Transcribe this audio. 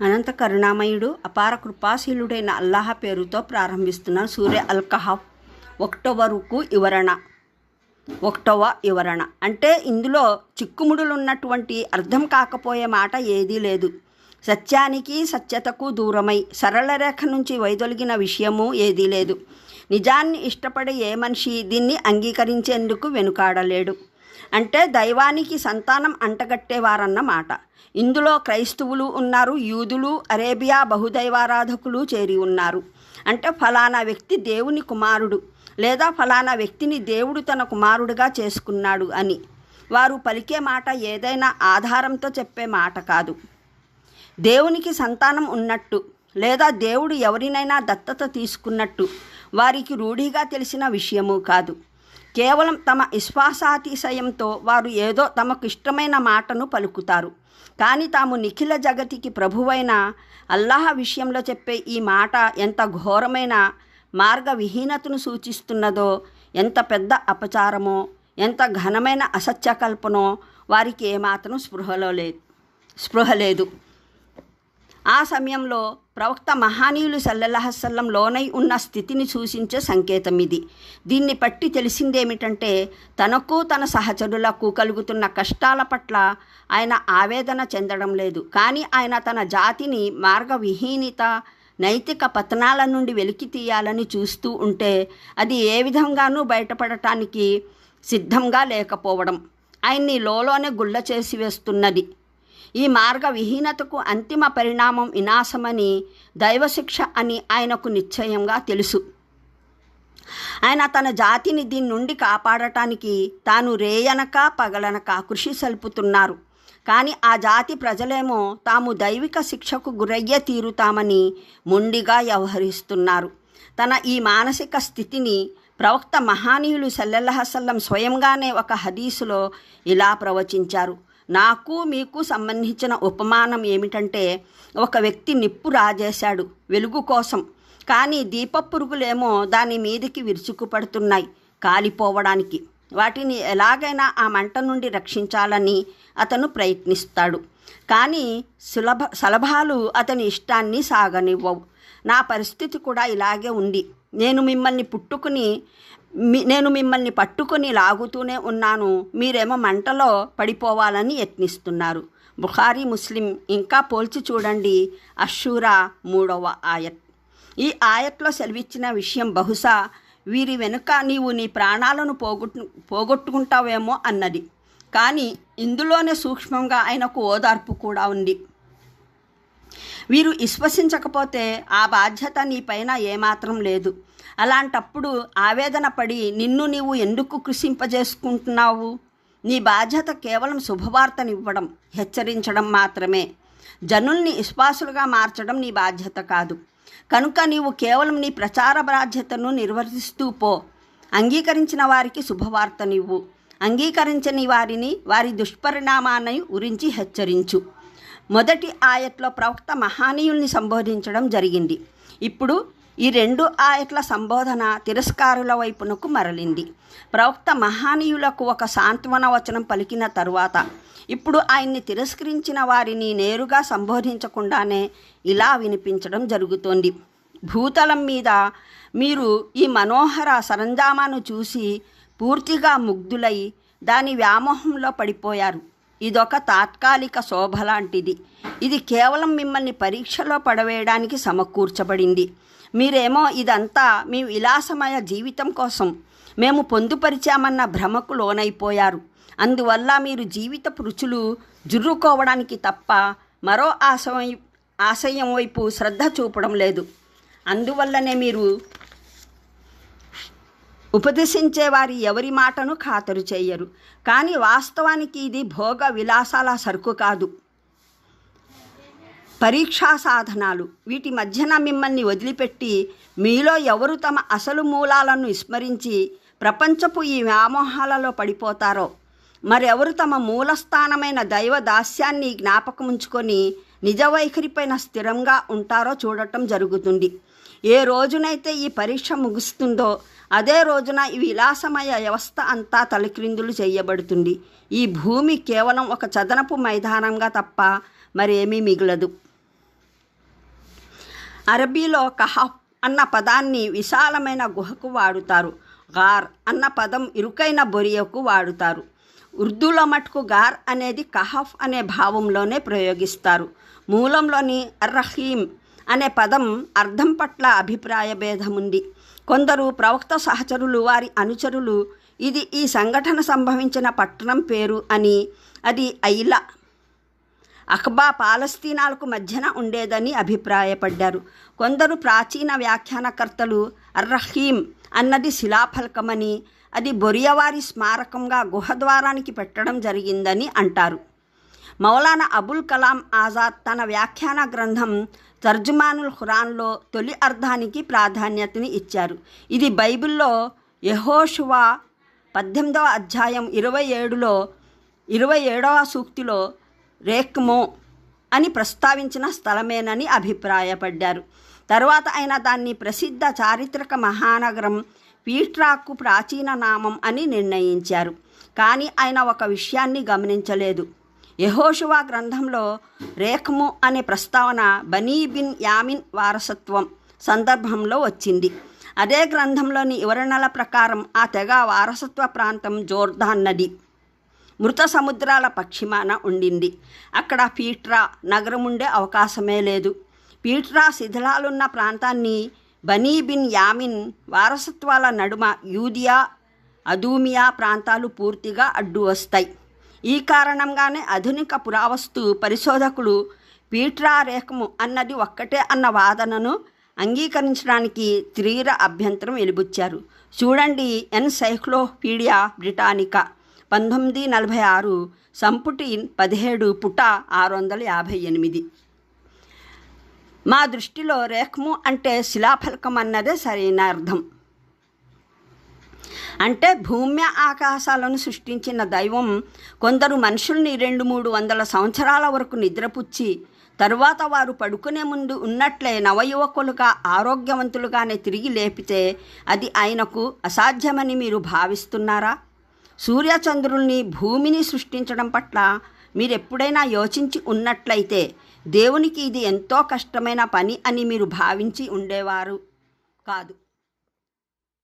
అనంత కరుణామయుడు అపార కృపాశీలుడైన అల్లాహ పేరుతో ప్రారంభిస్తున్న సూర్య అల్కహాఫ్ ఒకటవ వివరణ. ఒకటవ వివరణ. అంటే ఇందులో చిక్కుముడులు ఉన్నటువంటి అర్థం కాకపోయే మాట ఏదీ లేదు. సత్యానికి సత్యతకు దూరమై సరళ రేఖ నుంచి వైదొలిగిన విషయము ఏదీ లేదు. నిజాన్ని ఇష్టపడే ఏ మనిషి దీన్ని అంగీకరించేందుకు వెనుకాడలేడు. అంటే దైవానికి సంతానం అంటగట్టేవారన్న మాట ఇందులో క్రైస్తవులు ఉన్నారు యూదులు అరేబియా బహుదైవారాధకులు చేరి ఉన్నారు. అంటే ఫలానా వ్యక్తి దేవుని కుమారుడు లేదా ఫలానా వ్యక్తిని దేవుడు తన కుమారుడుగా చేసుకున్నాడు అని. వారు పలికే మాట ఏదైనా ఆధారంతో చెప్పే మాట కాదు. దేవునికి సంతానం ఉన్నట్టు లేదా దేవుడు ఎవరినైనా దత్తత తీసుకున్నట్టు వారికి రూఢిగా తెలిసిన విషయము కాదు. కేవలం తమ విశ్వాసాతిశయంతో వారు ఏదో తమకు ఇష్టమైన మాటను పలుకుతారు. కానీ తాము నిఖిల జగతికి ప్రభువైన అల్లాహ విషయంలో చెప్పే ఈ మాట ఎంత ఘోరమైన మార్గవిహీనతను సూచిస్తున్నదో ఎంత పెద్ద అపచారమో ఎంత ఘనమైన అసత్య కల్పనో వారికి ఏమాత్రం స్పృహలో లేదు స్పృహ లేదు. ఆ సమయంలో ప్రవక్త మహానీయులు సల్లెల్లహసల్లం లోనై ఉన్న స్థితిని సూచించే సంకేతం ఇది. దీన్ని బట్టి తెలిసిందేమిటంటే తనకు తన సహచరులకు కలుగుతున్న కష్టాల పట్ల ఆయన ఆవేదన చెందడం లేదు. కానీ ఆయన తన జాతిని మార్గవిహీనిత నైతిక పతనాల నుండి వెలికి తీయాలని చూస్తూ ఉంటే అది ఏ విధంగానూ బయటపడటానికి సిద్ధంగా లేకపోవడం ఆయన్ని లోలోనే గుళ్ళ చేసి వేస్తున్నది. ఈ మార్గ విహీనతకు అంతిమ పరిణామం వినాశమని దైవశిక్ష అని ఆయనకు నిశ్చయంగా తెలుసు. ఆయన తన జాతిని దీని నుండి కాపాడటానికి తాను రేయనక పగలనక కృషి సల్పుతున్నారు. కానీ ఆ జాతి ప్రజలేమో తాము దైవిక శిక్షకు గురయ్యే తీరుతామని మొండిగా వ్యవహరిస్తున్నారు. తన ఈ మానసిక స్థితిని ప్రవక్త మహానీయులు సల్లెల్లహసల్లం స్వయంగానే ఒక హదీసులో ఇలా ప్రవచించారు. నాకు మీకు సంబంధించిన ఉపమానం ఏమిటంటే ఒక వ్యక్తి నిప్పు రాజేశాడు వెలుగు కోసం. కానీ దీపపురుగులేమో దాని మీదకి విరుచుకుపడుతున్నాయి కాలిపోవడానికి. వాటిని ఎలాగైనా ఆ మంట నుండి రక్షించాలని అతను ప్రయత్నిస్తాడు. కానీ సులభ సలభాలు అతని ఇష్టాన్ని సాగనివ్వవు. నా పరిస్థితి కూడా ఇలాగే ఉంది. నేను మిమ్మల్ని పుట్టుకుని నేను మిమ్మల్ని పట్టుకొని లాగుతూనే ఉన్నాను. మీరేమో మంటలో పడిపోవాలని యత్నిస్తున్నారు. బుఖారీ ముస్లిం ఇంకా పోల్చి చూడండి. అషూరా మూడవ ఆయత్. ఈ ఆయత్లో సెలవిచ్చిన విషయం బహుశా వీరి వెనుక నీవు నీ ప్రాణాలను పోగొట్టు పోగొట్టుకుంటావేమో అన్నది. కానీ ఇందులోనే సూక్ష్మంగా ఆయనకు ఓదార్పు కూడా ఉంది. వీరు విశ్వసించకపోతే ఆ బాధ్యత నీ పైన ఏమాత్రం లేదు. అలాంటప్పుడు ఆవేదన పడి నిన్ను నీవు ఎందుకు కృషింపజేసుకుంటున్నావు? నీ బాధ్యత కేవలం శుభవార్తనివ్వడం హెచ్చరించడం మాత్రమే. జనుల్ని విశ్వాసులుగా మార్చడం నీ బాధ్యత కాదు. కనుక నీవు కేవలం నీ ప్రచార బాధ్యతను నిర్వర్తిస్తూ పో. అంగీకరించిన వారికి శుభవార్తనివ్వు. అంగీకరించని వారిని వారి దుష్పరిణామాన్ని గురించి హెచ్చరించు. మొదటి ఆయట్లో ప్రవక్త మహానీయుల్ని సంబోధించడం జరిగింది. ఇప్పుడు ఈ రెండు ఆయట్ల సంబోధన తిరస్కారుల వైపునకు మరలింది. ప్రవక్త మహానీయులకు ఒక సాంత్వన వచనం పలికిన తరువాత ఇప్పుడు ఆయన్ని తిరస్కరించిన వారిని నేరుగా సంబోధించకుండానే ఇలా వినిపించడం జరుగుతోంది. భూతలం మీద మీరు ఈ మనోహర సరంజామాను చూసి పూర్తిగా ముగ్ధులై దాని వ్యామోహంలో పడిపోయారు. ఇదొక తాత్కాలిక శోభ లాంటిది. ఇది కేవలం మిమ్మల్ని పరీక్షలో పడవేయడానికి సమకూర్చబడింది. మీరేమో ఇదంతా మీ విలాసమయ జీవితం కోసం. మేము పొందుపరిచామన్న భ్రమకు లోనైపోయారు. అందువల్ల మీరు జీవిత రుచులు జుర్రుకోవడానికి తప్ప మరో ఆశయం ఆశయం వైపు శ్రద్ధ చూపడం లేదు. అందువల్లనే మీరు ఉపదేశించే వారి ఎవరి మాటను ఖాతరు చేయరు. కానీ వాస్తవానికి ఇది భోగ విలాసాల సరుకు కాదు. పరీక్షా సాధనాలు. వీటి మధ్యన మిమ్మల్ని వదిలిపెట్టి మీలో ఎవరు తమ అసలు మూలాలను విస్మరించి ప్రపంచపు ఈ వ్యామోహాలలో పడిపోతారో మరెవరు తమ మూలస్థానమైన దైవ దాస్యాన్ని జ్ఞాపకముంచుకొని ఉంచుకొని వైఖరిపైన స్థిరంగా ఉంటారో చూడటం జరుగుతుంది. ఏ రోజునైతే ఈ పరీక్ష ముగుస్తుందో అదే రోజున ఈ విలాసమయ వ్యవస్థ అంతా తలక్రిందులు చేయబడుతుంది. ఈ భూమి కేవలం ఒక చదనపు మైదానంగా తప్ప మరేమీ మిగలదు. అరబీలో కహఫ్ అన్న పదాన్ని విశాలమైన గుహకు వాడుతారు. గార్ అన్న పదం ఇరుకైన బొరియకు వాడుతారు. ఉర్దూలో మటుకు గార్ అనేది కహఫ్ అనే భావంలోనే ప్రయోగిస్తారు. మూలంలోని అర్రహీం అనే పదం అర్థం పట్ల అభిప్రాయ భేదముంది. కొందరు ప్రవక్త సహచరులు వారి అనుచరులు ఇది ఈ సంఘటన సంభవించిన పట్టణం పేరు అని అది ఐలా అక్బా పాలస్తీనాలకు మధ్యన ఉండేదని అభిప్రాయపడ్డారు. కొందరు ప్రాచీన వ్యాఖ్యానకర్తలు అర్రహీం అన్నది శిలాఫలకమని అది బొరియవారి స్మారకంగా గుహద్వారానికి పెట్టడం జరిగిందని అంటారు. మౌలానా అబుల్ కలాం ఆజాద్ తన వ్యాఖ్యాన గ్రంథం తర్జుమానుల్ ఖురాన్లో తొలి అర్థానికి ప్రాధాన్యతని ఇచ్చారు. ఇది బైబిల్లో యహోషువా పద్దెనిమిదవ అధ్యాయం ఇరవై ఏడులో ఇరవై ఏడవ సూక్తిలో రేక్మో అని ప్రస్తావించిన స్థలమేనని అభిప్రాయపడ్డారు. తర్వాత ఆయన దాన్ని ప్రసిద్ధ చారిత్రక మహానగరం పీట్రాకు ప్రాచీన నామం అని నిర్ణయించారు. కానీ ఆయన ఒక విషయాన్ని గమనించలేదు. యహోషువా గ్రంథంలో రేఖము అనే ప్రస్తావన బనీ బిన్ యామిన్ వారసత్వం సందర్భంలో వచ్చింది. అదే గ్రంథంలోని వివరణల ప్రకారం ఆ తెగ వారసత్వ ప్రాంతం జోర్దాన్ నది మృత సముద్రాల పశ్చిమాన ఉండింది. అక్కడ పీట్రా నగరం ఉండే అవకాశమే లేదు. పీట్రా శిథిలాలున్న ప్రాంతాన్ని బనీ బిన్ యామిన్ వారసత్వాల నడుమ యూదియా అదూమియా ప్రాంతాలు పూర్తిగా అడ్డు వస్తాయి. ఈ కారణంగానే ఆధునిక పురావస్తు పరిశోధకులు పీట్రా రేఖము అన్నది ఒక్కటే అన్న వాదనను అంగీకరించడానికి తీవ్ర అభ్యంతరం వెలిబుచ్చారు. చూడండి ఎన్సైక్లోపీడియా బ్రిటానికా. పంతొమ్మిది నలభై ఆరు సంపుటి పదిహేడు పుట ఆరు వందల యాభై ఎనిమిది. మా దృష్టిలో రేఖము అంటే శిలాఫలకం అన్నదే సరైన అర్థం. అంటే భూమ్య ఆకాశాలను సృష్టించిన దైవం కొందరు మనుషుల్ని రెండు మూడు వందల సంవత్సరాల వరకు నిద్రపుచ్చి తరువాత వారు పడుకునే ముందు ఉన్నట్లే నవయువకులుగా ఆరోగ్యవంతులుగానే తిరిగి లేపితే అది ఆయనకు అసాధ్యమని మీరు భావిస్తున్నారా? సూర్యచంద్రుల్ని భూమిని సృష్టించడం పట్ల మీరెప్పుడైనా యోచించి ఉన్నట్లయితే దేవునికి ఇది ఎంతో కష్టమైన పని అని మీరు భావించి ఉండేవారు కాదు.